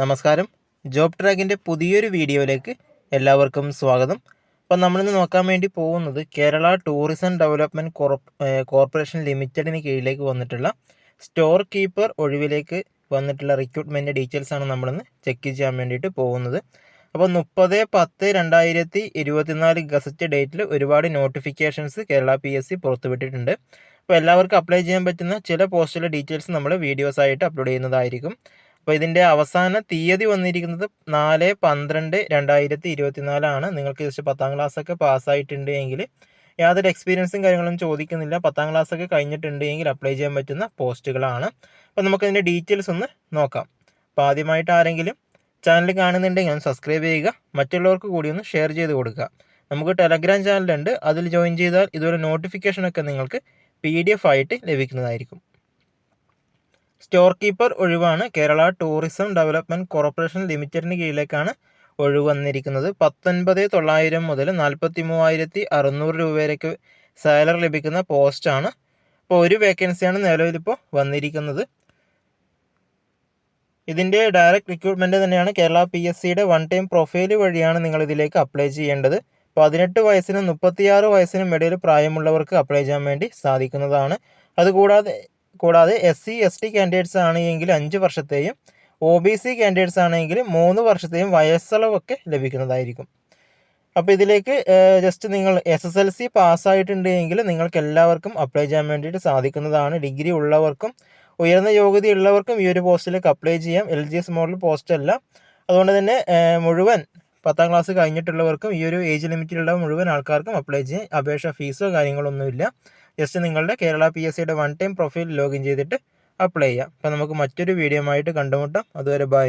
നമസ്കാരം. ജോബ് ട്രാക്കിന്റെ പുതിയൊരു വീഡിയോയിലേക്ക് എല്ലാവർക്കും സ്വാഗതം. അപ്പോൾ നമ്മളിന്ന് നോക്കാൻ വേണ്ടി പോകുന്നത് കേരള ടൂറിസം ഡെവലപ്മെന്റ് കോർപ്പറേഷൻ ലിമിറ്റഡിന് കീഴിലേക്ക് വന്നിട്ടുള്ള സ്റ്റോർ കീപ്പർ ഒഴിവിലേക്ക് വന്നിട്ടുള്ള റിക്രൂട്ട്മെന്റ് ഡീറ്റെയിൽസ് ആണ് നമ്മളിന്ന് ചെക്ക് ചെയ്യാൻ വേണ്ടിയിട്ട് പോകുന്നത്. അപ്പോൾ മുപ്പത് പത്ത് രണ്ടായിരത്തി ഇരുപത്തിനാല് ഗസറ്റ് ഡേറ്റിൽ ഒരുപാട് notifications Kerala P S C പുറത്തുവിട്ടിട്ടുണ്ട്. അപ്പോൾ എല്ലാവർക്കും അപ്ലൈ ചെയ്യാൻ പറ്റുന്ന ചില പോസ്റ്റിലെ ഡീറ്റെയിൽസ് നമ്മൾ വീഡിയോസ് ആയിട്ട് അപ്ലോഡ് ചെയ്യുന്നതായിരിക്കും. അപ്പോൾ ഇതിന്റെ അവസാന തീയതി വന്നിരിക്കുന്നത് നാല് പന്ത്രണ്ട് രണ്ടായിരത്തി ഇരുപത്തിനാലാണ്. നിങ്ങൾക്ക് ജസ്റ്റ് പത്താം ക്ലാസ്സൊക്കെ പാസ്സായിട്ടുണ്ട് എങ്കിൽ യാതൊരു എക്സ്പീരിയൻസും കാര്യങ്ങളും ചോദിക്കുന്നില്ല. പത്താം ക്ലാസ്സൊക്കെ കഴിഞ്ഞിട്ടുണ്ട് എങ്കിൽ അപ്ലൈ ചെയ്യാൻ പറ്റുന്ന പോസ്റ്റുകളാണ് അപ്പോൾ നമുക്കതിന്റെ ഡീറ്റെയിൽസ് ഒന്ന് നോക്കാം. അപ്പോൾ ആദ്യമായിട്ട് ആരെങ്കിലും ചാനൽ കാണുന്നുണ്ടെങ്കിൽ ഒന്ന് സബ്സ്ക്രൈബ് ചെയ്യുക. മറ്റുള്ളവർക്ക് കൂടി ഒന്ന് ഷെയർ ചെയ്ത് കൊടുക്കുക. നമുക്ക് ടെലഗ്രാം ചാനലുണ്ട് അതിൽ ജോയിൻ ചെയ്താൽ ഇതുപോലെ നോട്ടിഫിക്കേഷനൊക്കെ നിങ്ങൾക്ക് പി ഡി എഫ് ആയിട്ട് ലഭിക്കുന്നതായിരിക്കും. സ്റ്റോർ കീപ്പർ ഒഴിവാണ്. കേരള ടൂറിസം ഡെവലപ്മെന്റ് കോർപ്പറേഷൻ ലിമിറ്റഡിന് കീഴിലേക്കാണ് ഒഴിവ് വന്നിരിക്കുന്നത് പത്തൊൻപത് തൊള്ളായിരം മുതൽ നാൽപ്പത്തി മൂവായിരത്തി അറുന്നൂറ് രൂപ വരെയൊക്കെ സാലറി ലഭിക്കുന്ന പോസ്റ്റാണ്. അപ്പോൾ ഒരു വേക്കൻസിയാണ് നിലവിലിപ്പോൾ വന്നിരിക്കുന്നത്. ഇതിന്റെ ഡയറക്റ്റ് റിക്രൂട്ട്മെന്റ് തന്നെയാണ് കേരള പി എസ് സിയുടെ വൺ ടൈം പ്രൊഫൈൽ വഴിയാണ് നിങ്ങൾ ഇതിലേക്ക് അപ്ലൈ ചെയ്യേണ്ടത്. പതിനെട്ട് വയസ്സിനും മുപ്പത്തിയാറ് വയസ്സിനും ഇടയിൽ പ്രായമുള്ളവർക്ക് അപ്ലൈ ചെയ്യാൻ വേണ്ടി സാധിക്കുന്നതാണ്. അതുകൂടാതെ കൂടാതെ S C S T candidates ആണെങ്കിൽ അഞ്ച് വർഷത്തെയും ഒ ബി സി കാൻഡിഡേറ്റ്സ് ആണെങ്കിൽ മൂന്ന് വർഷത്തെയും വയസ്സളവൊക്കെ ലഭിക്കുന്നതായിരിക്കും. അപ്പോൾ ഇതിലേക്ക് ജസ്റ്റ് നിങ്ങൾ എസ് എസ് എൽ സി പാസ്സായിട്ടുണ്ട് എങ്കിൽ നിങ്ങൾക്ക് എല്ലാവർക്കും അപ്ലൈ ചെയ്യാൻ വേണ്ടിയിട്ട് സാധിക്കുന്നതാണ്. ഡിഗ്രി ഉള്ളവർക്കും ഉയർന്ന യോഗ്യതയുള്ളവർക്കും ഈ ഒരു പോസ്റ്റിലേക്ക് അപ്ലൈ ചെയ്യാം. L G S model post അല്ല. അതുകൊണ്ട് തന്നെ മുഴുവൻ പത്താം ക്ലാസ് കഴിഞ്ഞിട്ടുള്ളവർക്കും ഈ ഒരു ഏജ് ലിമിറ്റിലുള്ള മുഴുവൻ ആൾക്കാർക്കും അപ്ലൈ ചെയ്യാം. അപേക്ഷ ഫീസോ കാര്യങ്ങളൊന്നുമില്ല. ജസ്റ്റ് നിങ്ങളുടെ കേരള പി എസ് സിയുടെ വൺ ടൈം പ്രൊഫൈൽ ലോഗിൻ ചെയ്തിട്ട് അപ്ലൈ ചെയ്യാം. അപ്പോൾ നമുക്ക് മറ്റൊരു വീഡിയോ ആയിട്ട് കണ്ടുമുട്ടാം. അതുവരെ ബൈ